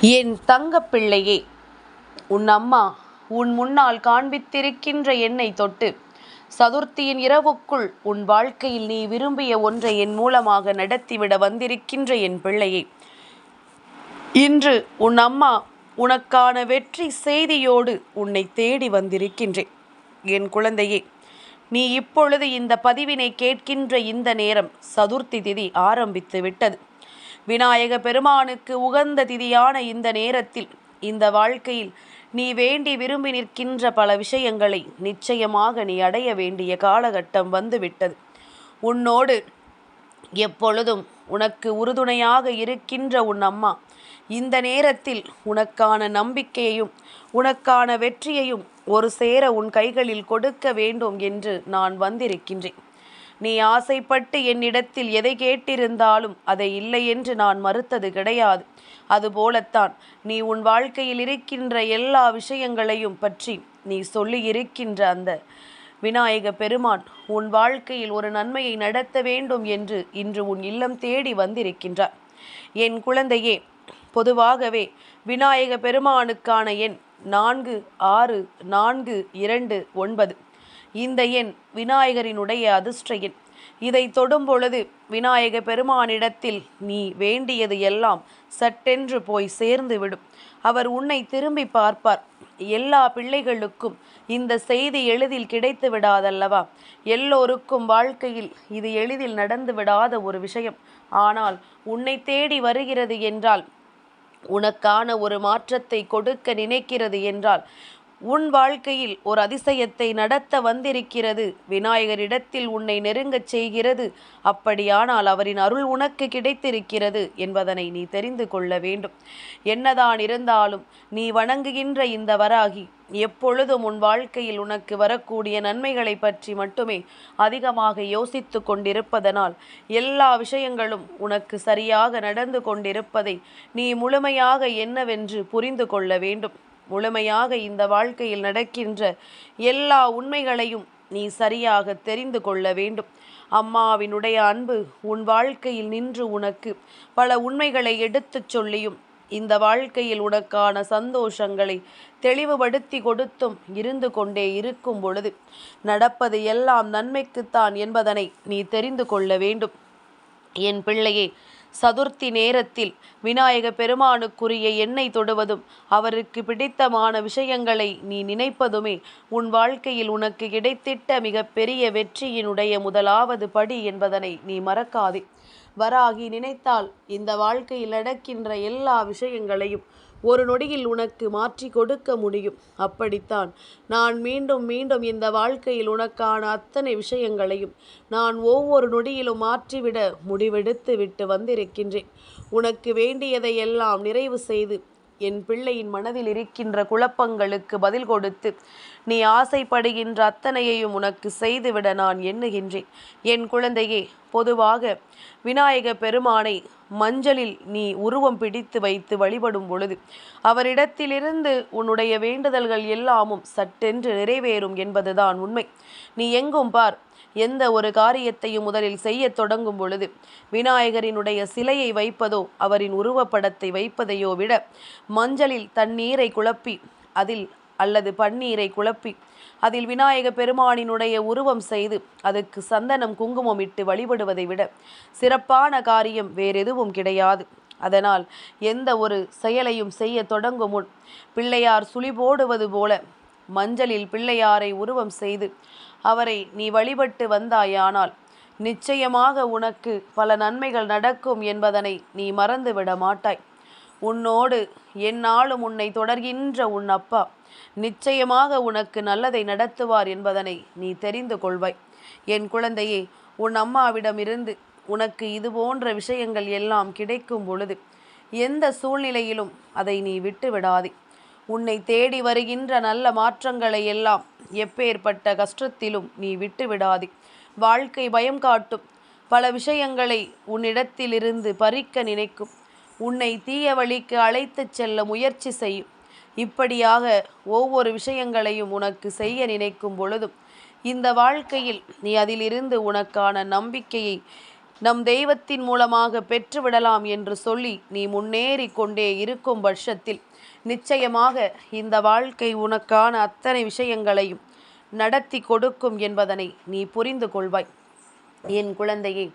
என் தங்க பிள்ளையே உன் அம்மா உன் முன்னால் காண்பித்திருக்கின்ற என்னை தொட்டு சதுர்த்தியின் இரவுக்குள் உன் வாழ்க்கையில் நீ விரும்பிய ஒன்றை என் மூலமாக நடத்திவிட வந்திருக்கின்ற என் பிள்ளையே. இன்று உன் அம்மா உனக்கான வெற்றி செய்தியோடு உன்னை தேடி வந்திருக்கின்றேன். என் குழந்தையே நீ இப்பொழுது இந்த பதிவினை கேட்கின்ற இந்த நேரம் சதுர்த்தி திதி ஆரம்பித்து விட்டது விநாயக பெருமானுக்கு உகந்த திதியான இந்த நேரத்தில் இந்த வாழ்க்கையில் நீ வேண்டி விரும்பி நிற்கின்ற பல விஷயங்களை நிச்சயமாக நீ அடைய வேண்டிய காலகட்டம் வந்துவிட்டது. உன்னோடு எப்பொழுதும் உனக்கு உறுதுணையாக இருக்கின்ற உன் அம்மா இந்த நேரத்தில் உனக்கான நம்பிக்கையையும் உனக்கான வெற்றியையும் ஒரு சேர உன் கைகளில் கொடுக்க வேண்டும் என்று நான் வந்திருக்கின்றேன். நீ ஆசைப்பட்டு என்னிடத்தில் எதை கேட்டிருந்தாலும் அதை இல்லை என்று நான் மறுத்தது கிடையாது. அதுபோலத்தான் நீ உன் வாழ்க்கையில் இருக்கின்ற எல்லா விஷயங்களையும் பற்றி நீ சொல்லி இருக்கின்ற அந்த விநாயக பெருமான் உன் வாழ்க்கையில் ஒரு நன்மையை நடத்த வேண்டும் என்று இன்று உன் இல்லம் தேடி வந்திருக்கின்றார். என் குழந்தையே பொதுவாகவே விநாயக பெருமானுக்கான எண் நான்கு ஆறு நான்கு இரண்டு ஒன்பது. இந்த எண் விநாயகரினுடைய அதிர்ஷ்ட எண். இதை தொடும் பொழுது விநாயக பெருமானிடத்தில் நீ வேண்டியது எல்லாம் சட்டென்று போய் சேர்ந்துவிடும் அவர் உன்னை திரும்பி பார்ப்பார். எல்லா பிள்ளைகளுக்கும் இந்த செய்தி எளிதில் கிடைத்து விடாதல்லவா? எல்லோருக்கும் வாழ்க்கையில் இது எளிதில் நடந்து விடாத ஒரு விஷயம். ஆனால் உன்னை தேடி வருகிறது என்றால் உனக்கான ஒரு மாற்றத்தை கொடுக்க நினைக்கிறது என்றால் உன் வாழ்க்கையில் ஒரு அதிசயத்தை நடத்த வந்திருக்கிறது. விநாயகரிடத்தில் உன்னை நெருங்கச் செய்கிறது. அப்படியானால் அவரின் அருள் உனக்கு கிடைத்திருக்கிறது என்பதனை நீ தெரிந்து கொள்ள வேண்டும். என்னதான் இருந்தாலும் நீ வணங்குகின்ற இந்த வராகி எப்பொழுதும் உன் வாழ்க்கையில் உனக்கு வரக்கூடிய நன்மைகளை பற்றி மட்டுமே அதிகமாக யோசித்து கொண்டிருப்பதனால் எல்லா விஷயங்களும் உனக்கு சரியாக நடந்து கொண்டிருப்பதை நீ முழுமையாக என்னவென்று புரிந்து கொள்ள வேண்டும். முழுமையாக இந்த வாழ்க்கையில் நடக்கின்ற எல்லா உண்மைகளையும் நீ சரியாக தெரிந்து கொள்ள வேண்டும். அம்மாவினுடைய அன்பு உன் வாழ்க்கையில் நின்று உனக்கு பல உண்மைகளை எடுத்துச் சொல்லியும் இந்த வாழ்க்கையில் உனக்கான சந்தோஷங்களை தெளிவுபடுத்தி கொடுத்தும் இருந்து கொண்டே இருக்கும் பொழுது நடப்பது எல்லாம் நன்மைக்குத்தான் என்பதனை நீ தெரிந்து கொள்ள வேண்டும். என் பிள்ளையே சதுர்த்தி நேரத்தில் விநாயக பெருமானுக்குரிய எண்ணெய் தொடுவதும் அவருக்கு பிடித்தமான விஷயங்களை நீ நினைப்பதுமே உன் வாழ்க்கையில் உனக்கு கிடைத்திட்ட மிகப்பெரிய வெற்றியினுடைய முதலாவது படி என்பதனை நீ மறக்காதே. வராகி நினைத்தால் இந்த வாழ்க்கையில் நடக்கின்ற எல்லா விஷயங்களையும் ஒரு நொடியில் உனக்கு மாற்றி கொடுக்க முடியும். அப்படித்தான். நான் மீண்டும் மீண்டும் இந்த வாழ்க்கையில் உனக்கான அத்தனை விஷயங்களையும் நான் ஒவ்வொரு நொடியிலும் மாற்றிவிட முடிவெடுத்து விட்டு வந்திருக்கின்றேன். உனக்கு வேண்டியதை எல்லாம் நிறைவு செய்து என் பிள்ளையின் மனதில் இருக்கின்ற குழப்பங்களுக்கு பதில் கொடுத்து நீ ஆசைப்படுகின்ற அத்தனையையும் உனக்கு செய்துவிட நான் எண்ணுகின்றேன். என் குழந்தையே பொதுவாக விநாயக பெருமானை மஞ்சளில் நீ உருவம் பிடித்து வைத்து வழிபடும் பொழுது அவரிடத்திலிருந்து உன்னுடைய வேண்டுதல்கள் எல்லாமும் சட்டென்று நிறைவேறும் என்பதுதான் உண்மை. நீ எங்கும் பார் எந்த ஒரு காரியத்தையும் முதலில் செய்ய தொடங்கும் பொழுது விநாயகரினுடைய சிலையை வைப்பதோ அவரின் உருவப்படத்தை வைப்பதையோ விட மஞ்சளில் தண்ணீரை குழப்பி அதில் அல்லது பன்னீரை குழப்பி அதில் விநாயக பெருமானினுடைய உருவம் செய்து அதுக்கு சந்தனம் குங்குமம் இட்டு வழிபடுவதை விட சிறப்பான காரியம் வேறெதுவும் கிடையாது. அதனால் எந்த ஒரு செயலையும் செய்ய தொடங்கும் முன் பிள்ளையார் சுழி போடுவது போல மஞ்சளில் பிள்ளையாரை உருவம் செய்து அவரை நீ வழிபட்டு வந்தாயானால் நிச்சயமாக உனக்கு பல நன்மைகள் நடக்கும் என்பதனை நீ மறந்துவிட மாட்டாய். உன்னோடு எந்நாளும் உன்னை தொடர்கின்ற உன் அப்பா நிச்சயமாக உனக்கு நல்லதை நடத்துவார் என்பதனை நீ தெரிந்து கொள்வாய். என் குழந்தையே உன் அம்மாவிடமிருந்து உனக்கு இது போன்ற விஷயங்கள் எல்லாம் கிடைக்கும் பொழுது எந்த சூழ்நிலையிலும் அதை நீ விட்டு விடாதே உன்னை தேடி வருகின்ற நல்ல மாற்றங்களை எல்லாம் எப்பேற்பட்ட கஷ்டத்திலும் நீ விட்டு விடாதே வாழ்க்கை பயம் காட்டும். பல விஷயங்களை உன்னிடத்திலிருந்து பறிக்க நினைக்கும். உன்னை தீய வழிக்கு அழைத்துச் செல்ல முயற்சி செய்யும். இப்படியாக ஒவ்வொரு விஷயங்களையும் உனக்கு செய்ய நினைக்கும் பொழுதும் இந்த வாழ்க்கையில் நீ அதிலிருந்து உனக்கான நம்பிக்கையை நம் தெய்வத்தின் மூலமாக பெற்றுவிடலாம் என்று சொல்லி நீ முன்னேறி கொண்டே இருக்கும் பட்சத்தில் நிச்சயமாக இந்த வாழ்க்கை உனக்கான அத்தனை விஷயங்களையும் நடத்தி கொடுக்கும் என்பதனை நீ புரிந்து கொள்வாய். என் குழந்தையே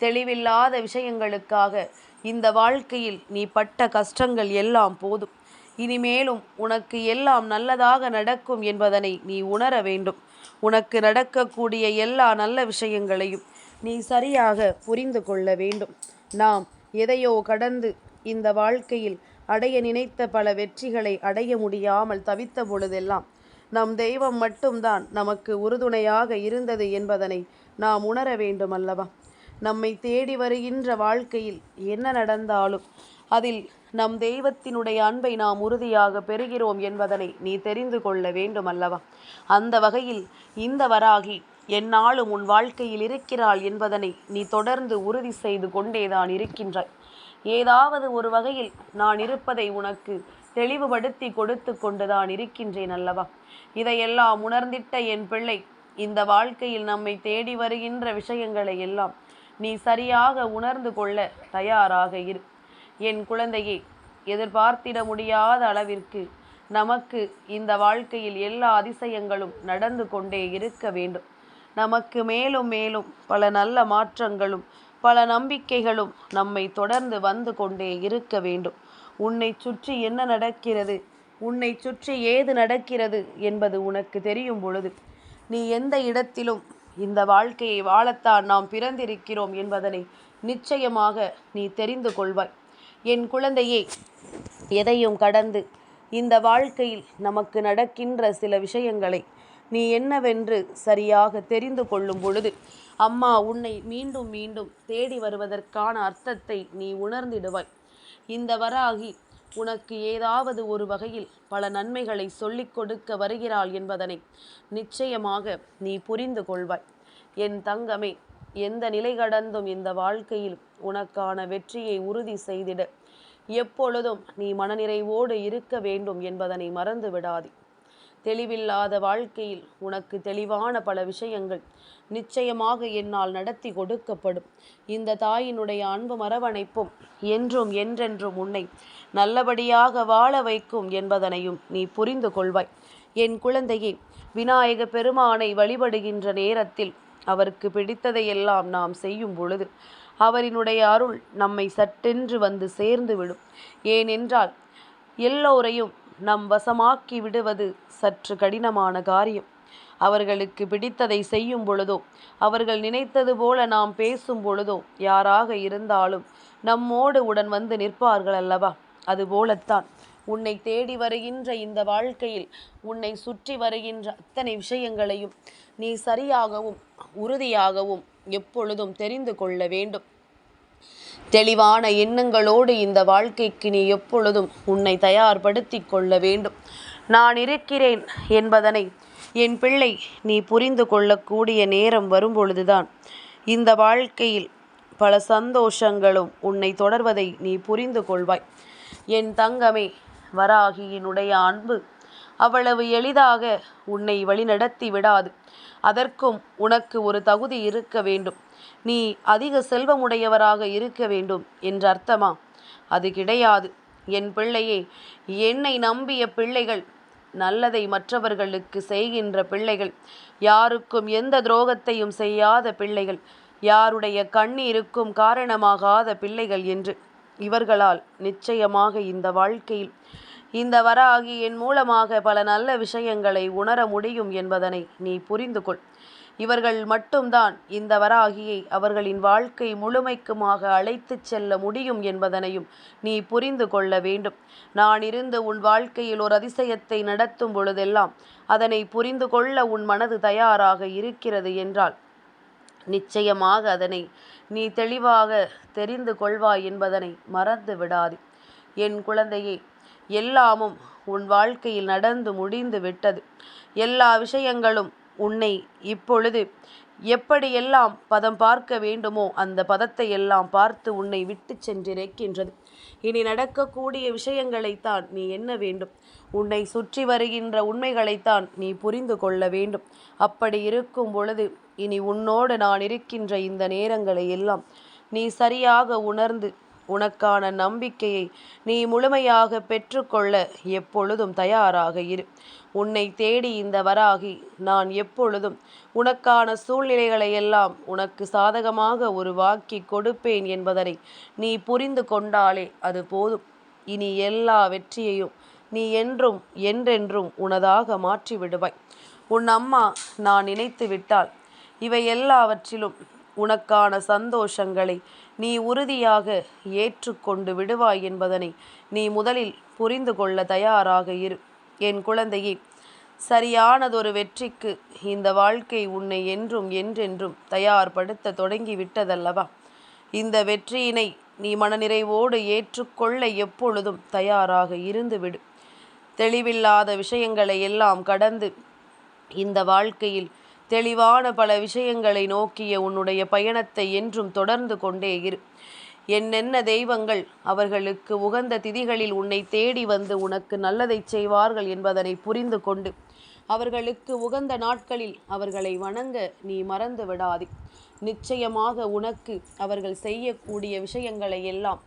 தெளிவில்லாத விஷயங்களுக்காக இந்த வாழ்க்கையில் நீ பட்ட கஷ்டங்கள் எல்லாம் போதும். இனிமேலும் உனக்கு எல்லாம் நல்லதாக நடக்கும் என்பதனை நீ உணர வேண்டும். உனக்கு நடக்கக்கூடிய எல்லா நல்ல விஷயங்களையும் நீ சரியாக புரிந்து கொள்ள வேண்டும். நாம் எதையோ கடந்து இந்த வாழ்க்கையில் அடைய நினைத்த பல வெற்றிகளை அடைய முடியாமல் தவித்த பொழுதெல்லாம் நம் தெய்வம் மட்டும்தான் நமக்கு உறுதுணையாக இருந்தது என்பதனை நாம் உணர வேண்டும் அல்லவா நம்மை தேடி வருகின்ற வாழ்க்கையில் என்ன நடந்தாலும் அதில் நம் தெய்வத்தினுடைய அன்பை நாம் உறுதியாக பெறுகிறோம் என்பதனை நீ தெரிந்து கொள்ள வேண்டும் அல்லவா அந்த வகையில் இந்த வராகி என்னாலும் உன் வாழ்க்கையில் இருக்கிறாள் என்பதனை நீ தொடர்ந்து உறுதி செய்து கொண்டேதான் இருக்கின்றாய். ஏதாவது ஒரு வகையில் நான் இருப்பதை உனக்கு தெளிவுபடுத்தி கொடுத்து கொண்டுதான் இருக்கின்றேன் அல்லவா? இதையெல்லாம் உணர்ந்திட்ட என் பிள்ளை இந்த வாழ்க்கையில் நம்மை தேடி வருகின்ற விஷயங்களை எல்லாம் நீ சரியாக உணர்ந்து கொள்ள தயாராக இரு. என் குழந்தையே எதிர்பார்த்திட முடியாத அளவிற்கு நமக்கு இந்த வாழ்க்கையில் எல்லா அதிசயங்களும் நடந்து கொண்டே இருக்க வேண்டும். நமக்கு மேலும் மேலும் பல நல்ல மாற்றங்களும் பல நம்பிக்கைகளும் நம்மை தொடர்ந்து வந்து கொண்டே இருக்க வேண்டும். உன்னை சுற்றி என்ன நடக்கிறது உன்னை சுற்றி ஏது நடக்கிறது என்பது உனக்கு தெரியும் பொழுது நீ எந்த இடத்திலும் இந்த வாழ்க்கையை வாழத்தான் நாம் பிறந்திருக்கிறோம் என்பதனை நிச்சயமாக நீ தெரிந்து கொள்வாய். என் குழந்தையே எதையும் கடந்து இந்த வாழ்க்கையில் நமக்கு நடக்கின்ற சில விஷயங்களை நீ என்னவென்று சரியாக தெரிந்து கொள்ளும் பொழுது அம்மா உன்னை மீண்டும் மீண்டும் தேடி வருவதற்கான அர்த்தத்தை நீ உணர்ந்திடுவாய். இந்த வராகி உனக்கு ஏதாவது ஒரு வகையில் பல நன்மைகளை சொல்லிக் கொடுக்க வருகிறாள் என்பதனை நிச்சயமாக நீ புரிந்து கொள்வாய். என் தங்கமே எந்த நிலை கடந்தும் இந்த வாழ்க்கையில் உனக்கான வெற்றியை உறுதி செய்திட. எப்பொழுதும் நீ மனநிறைவோடு இருக்க வேண்டும் என்பதனை மறந்து விடாதே. தெளிவில்லாத வாழ்க்கையில் உனக்கு தெளிவான பல விஷயங்கள் நிச்சயமாக என்னால் நடத்தி கொடுக்கப்படும். இந்த தாயினுடைய அன்பு மரவணைப்பும் என்றும் என்றென்றும் உன்னை நல்லபடியாக வாழ வைக்கும் என்பதனையும் நீ புரிந்து கொள்வாய். என் குழந்தையே விநாயக பெருமானை வழிபடுகின்ற நேரத்தில் அவருக்கு பிடித்ததையெல்லாம் நாம் செய்யும் பொழுது அவரினுடைய அருள் நம்மை சட்டென்று வந்து சேர்ந்து விடும். ஏனென்றால் எல்லோரையும் நம் வசமாக்கி விடுவது சற்று கடினமான காரியம். அவர்களுக்கு பிடித்ததை செய்யும் பொழுதோ அவர்கள் நினைத்தது போல நாம் பேசும் பொழுதோ யாராக இருந்தாலும் நம்மோடு உடன் வந்து நிற்பார்கள் அல்லவா? அதுபோலத்தான். உன்னை தேடி வருகின்ற இந்த வாழ்க்கையில் உன்னை சுற்றி வருகின்ற அத்தனை விஷயங்களையும் நீ சரியாகவும் உறுதியாகவும் எப்பொழுதும் தெரிந்து கொள்ள வேண்டும். தெளிவான எண்ணங்களோடு இந்த வாழ்க்கைக்கு நீ எப்பொழுதும் உன்னை தயார்படுத்தி கொள்ள வேண்டும். நான் இருக்கிறேன் என்பதனை என் பிள்ளை நீ புரிந்து கொள்ளக்கூடிய நேரம் வரும்பொழுதுதான் இந்த வாழ்க்கையில் பல சந்தோஷங்களும் உன்னை தொடர்வதை நீ புரிந்து கொள்வாய். என் தங்கமே வராகியினுடைய அன்பு. அவ்வளவு எளிதாக உன்னை வழிநடத்தி விடாது. அதற்கும் உனக்கு ஒரு தகுதி இருக்க வேண்டும். நீ அதிக செல்வமுடையவராக இருக்க வேண்டும் என்ற அர்த்தமா? அது கிடையாது. என் பிள்ளையே என்னை நம்பிய பிள்ளைகள் நல்லதை மற்றவர்களுக்கு செய்கின்ற பிள்ளைகள் யாருக்கும் எந்த துரோகத்தையும் செய்யாத பிள்ளைகள் யாருடைய கண்ணீருக்கும் காரணமாகாத பிள்ளைகள் என்று. இவர்களால் நிச்சயமாக இந்த வாழ்க்கையில் இந்த வராகி என் மூலமாக பல நல்ல விஷயங்களை உணர முடியும் என்பதனை நீ புரிந்து கொள். இவர்கள் மட்டும்தான் இந்த வராகியை அவர்களின் வாழ்க்கை முழுமைக்குமாக அழைத்துச் செல்ல முடியும் என்பதனையும் நீ புரிந்து கொள்ள வேண்டும். நான் இருந்து உன் வாழ்க்கையில் ஒரு அதிசயத்தை நடத்தும் பொழுதெல்லாம் அதனை புரிந்து கொள்ள உன் மனது தயாராக இருக்கிறது என்றால் நிச்சயமாக அதனை நீ தெளிவாக தெரிந்து கொள்வாய் என்பதனை மறந்து விடாது. என் குழந்தையே எல்லாமும் உன் வாழ்க்கையில் நடந்து முடிந்து விட்டது. எல்லா விஷயங்களும் உன்னை இப்பொழுது எப்படியெல்லாம் பதம் பார்க்க வேண்டுமோ அந்த பதத்தை எல்லாம் பார்த்து உன்னை விட்டு சென்றிருக்கின்றது. இனி நடக்கக்கூடிய விஷயங்களைத்தான் நீ என்ன வேண்டும். உன்னை சுற்றி வருகின்ற உண்மைகளைத்தான் நீ புரிந்து கொள்ள வேண்டும். அப்படி இருக்கும் பொழுது இனி உன்னோடு நான் இருக்கின்ற இந்த நேரங்களை எல்லாம் நீ சரியாக உணர்ந்து உனக்கான நம்பிக்கையை நீ முழுமையாக பெற்றுக்கொள்ள எப்பொழுதும் தயாராக இரு. உன்னை தேடி இந்த வராகி நான் எப்பொழுதும் உனக்கான சூழ்நிலைகளை எல்லாம் உனக்கு சாதகமாக ஒரு வாக்கி கொடுப்பேன் என்பதனை நீ புரிந்து கொண்டாலே அது போதும். இனி எல்லா வெற்றியையும் நீ என்றும் என்றென்றும் உனதாக மாற்றி விடுவாய் உன் அம்மா நான் நினைத்து விட்டால் இவை எல்லாவற்றிலும் உனக்கான சந்தோஷங்களை நீ உறுதியாக ஏற்றுக்கொண்டு விடுவாய் என்பதனை நீ முதலில் புரிந்து கொள்ள தயாராக இரு. என் குழந்தையே சரியானதொரு வெற்றிக்கு இந்த வாழ்க்கை உன்னை என்றும் என்றென்றும் தயார்படுத்த தொடங்கி விட்டதல்லவா இந்த வெற்றியினை நீ மனநிறைவோடு ஏற்றுக்கொள்ள எப்பொழுதும் தயாராக இருந்துவிடு. தெளிவில்லாத விஷயங்களை எல்லாம் கடந்து இந்த வாழ்க்கையில் தெளிவான பல விஷயங்களை நோக்கிய உன்னுடைய பயணத்தை என்றும் தொடர்ந்து கொண்டே இரு. என்னென்ன தெய்வங்கள் அவர்களுக்கு உகந்த திதிகளில் உன்னை தேடி வந்து உனக்கு நல்லதை செய்வார்கள் என்பதனை புரிந்து கொண்டு அவர்களுக்கு உகந்த நாட்களில் அவர்களை வணங்க நீ மறந்து விடாதே. நிச்சயமாக உனக்கு அவர்கள் செய்யக்கூடிய விஷயங்களை எல்லாம்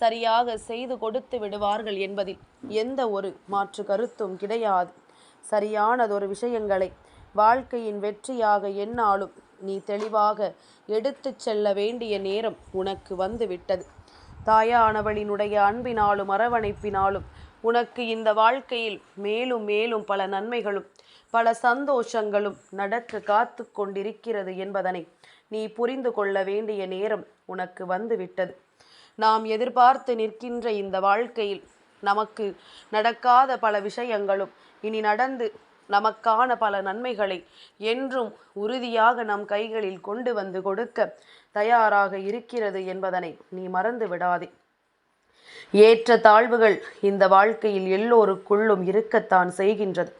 சரியாக செய்து கொடுத்து விடுவார்கள் என்பதில் எந்த ஒரு மாற்று கருத்தும் கிடையாது. சரியானதொரு விஷயங்களை வாழ்க்கையின் வெற்றியாக என்னாலும் நீ தெளிவாக எடுத்துச் செல்ல வேண்டிய நேரம் உனக்கு வந்துவிட்டது. தாயானவளினுடைய அன்பினாலும் அரவணைப்பினாலும் உனக்கு இந்த வாழ்க்கையில் மேலும் மேலும் பல நன்மைகளும் பல சந்தோஷங்களும் நடக்க காத்து கொண்டிருக்கிறது என்பதனை நீ புரிந்து கொள்ள வேண்டிய நேரம் உனக்கு வந்துவிட்டது. நாம் எதிர்பார்த்து நிற்கின்ற இந்த வாழ்க்கையில் நமக்கு நடக்காத பல விஷயங்களும் இனி நடந்து நமக்கான பல நன்மைகளை என்றும் உறுதியாக நம் கைகளில் கொண்டு வந்து கொடுக்க தயாராக இருக்கிறது என்பதனை நீ மறந்து விடாதே. ஏற்ற தாழ்வுகள் இந்த வாழ்க்கையில் எல்லோருக்குள்ளும் இருக்கத்தான் செய்கின்றது.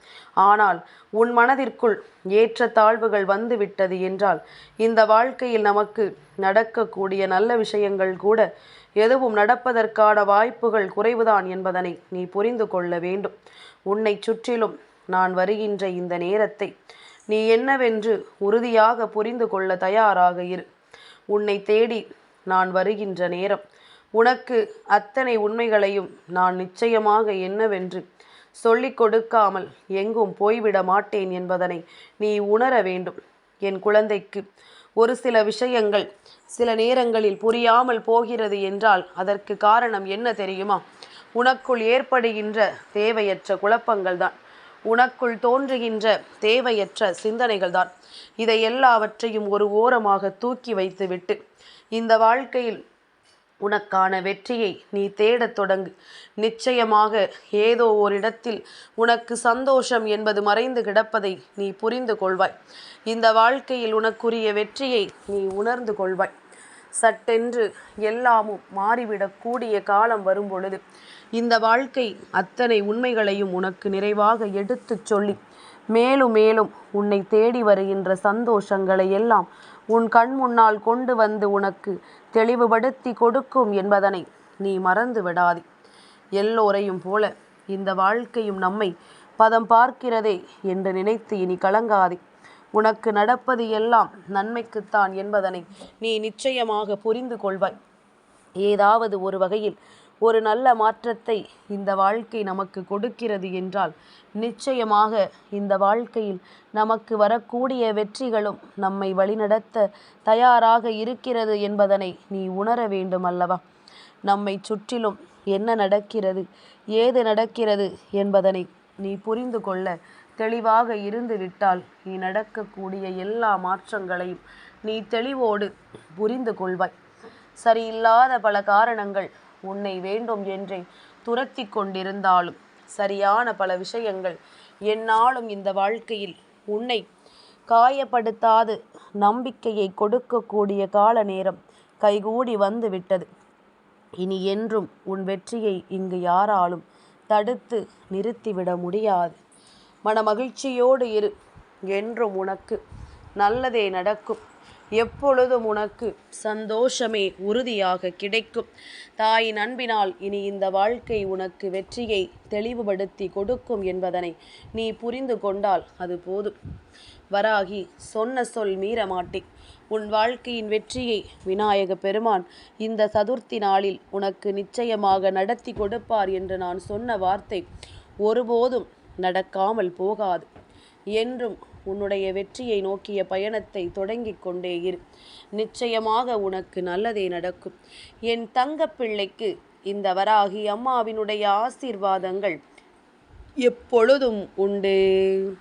ஆனால் உன் மனதிற்குள் ஏற்ற தாழ்வுகள் வந்துவிட்டது என்றால் இந்த வாழ்க்கையில் நமக்கு நடக்கக்கூடிய நல்ல விஷயங்கள் கூட எதுவும் நடப்பதற்கான வாய்ப்புகள் குறைவுதான் என்பதனை நீ புரிந்து கொள்ள வேண்டும். உன்னை சுற்றிலும் நான் வருகின்ற இந்த நேரத்தை நீ என்னவென்று உறுதியாக புரிந்து கொள்ள தயாராக இரு. உன்னை தேடி நான் வருகின்ற நேரம் உனக்கு அத்தனை உண்மைகளையும் நான் நிச்சயமாக என்னவென்று சொல்லிக் கொடுக்காமல் எங்கும் போய்விட மாட்டேன் என்பதனை நீ உணர வேண்டும். என் குழந்தைக்கு ஒரு சில விஷயங்கள் சில நேரங்களில் புரியாமல் போகிறது என்றால் அதற்கு காரணம் என்ன தெரியுமா? உனக்குள் ஏற்படுகின்ற தேவையற்ற குழப்பங்கள் தான் உனக்குள் தோன்றுகின்ற தேவையற்ற சிந்தனைகள் தான் இதை எல்லாவற்றையும் ஒரு ஓரமாக தூக்கி வைத்துவிட்டு இந்த வாழ்க்கையில் உனக்கான வெற்றியை நீ தேடத் தொடங்கு. நிச்சயமாக ஏதோ ஓரிடத்தில் உனக்கு சந்தோஷம் என்பது மறைந்து கிடப்பதை நீ புரிந்து கொள்வாய். இந்த வாழ்க்கையில் உனக்குரிய வெற்றியை நீ உணர்ந்து கொள்வாய். சட்டென்று எல்லாமும் மாறிவிடக்கூடிய காலம் வரும் பொழுது இந்த வாழ்க்கை அத்தனை உண்மைகளையும் உனக்கு நிறைவாக எடுத்துச் சொல்லி மேலும் மேலும் உன்னை தேடி வருகின்ற சந்தோஷங்களை எல்லாம் உன் கண் முன்னால் கொண்டு வந்து உனக்கு தெளிவுபடுத்தி கொடுக்கும் என்பதனை நீ மறந்து விடாதே. எல்லோரையும் போல இந்த வாழ்க்கையும் நம்மை பதம் பார்க்கிறதே என்று நினைத்து இனி கலங்காதே. உனக்கு நடப்பது எல்லாம் நன்மைக்குத்தான் என்பதனை நீ நிச்சயமாக புரிந்து கொள்வாய். ஏதாவது ஒரு வகையில் ஒரு நல்ல மாற்றத்தை இந்த வாழ்க்கை நமக்கு கொடுக்கிறது என்றால் நிச்சயமாக இந்த வாழ்க்கையில் நமக்கு வரக்கூடிய வெற்றிகளும் நம்மை வழிநடத்த தயாராக இருக்கிறது என்பதனை நீ உணர வேண்டும் அல்லவா நம்மை சுற்றிலும் என்ன நடக்கிறது ஏது நடக்கிறது என்பதனை நீ புரிந்து கொள்ள தெளிவாக இருந்து விட்டால் நீ நடக்கக்கூடிய எல்லா மாற்றங்களையும் நீ தெளிவோடு புரிந்து கொள்வாய். சரியில்லாத பல காரணங்கள் உன்னை வேண்டும் என்றே துரத்தி கொண்டிருந்தாலும். சரியான பல விஷயங்கள் என்னாலும் இந்த வாழ்க்கையில் உன்னை காயப்படுத்தாது. நம்பிக்கையை கொடுக்கக்கூடிய கால நேரம் கைகூடி வந்து விட்டது இனி என்றும் உன் வெற்றியை இங்கு யாராலும் தடுத்து நிறுத்திவிட முடியாது. மன மகிழ்ச்சியோடு இரு என்றும் உனக்கு நல்லதே நடக்கும். எப்பொழுதும் உனக்கு சந்தோஷமே உறுதியாக கிடைக்கும். தாயின் அன்பினால் இனி இந்த வாழ்க்கை உனக்கு வெற்றியை தெளிவுபடுத்தி கொடுக்கும் என்பதனை நீ புரிந்து கொண்டால் அது போதும். வராகி சொன்ன சொல் மீறமாட்டேன் உன் வாழ்க்கையின் வெற்றியை விநாயக பெருமான் இந்த சதுர்த்தி நாளில் உனக்கு நிச்சயமாக நடத்தி கொடுப்பார் என்று நான் சொன்ன வார்த்தை ஒருபோதும் நடக்காமல் போகாது. என்றும் உன்னுடைய வெற்றியை நோக்கிய பயணத்தை தொடங்கிக் கொண்டே இரு. நிச்சயமாக உனக்கு நல்லதே நடக்கும். என் தங்க பிள்ளைக்கு இந்த வராகி அம்மாவினுடைய ஆசீர்வாதங்கள் எப்பொழுதும் உண்டு.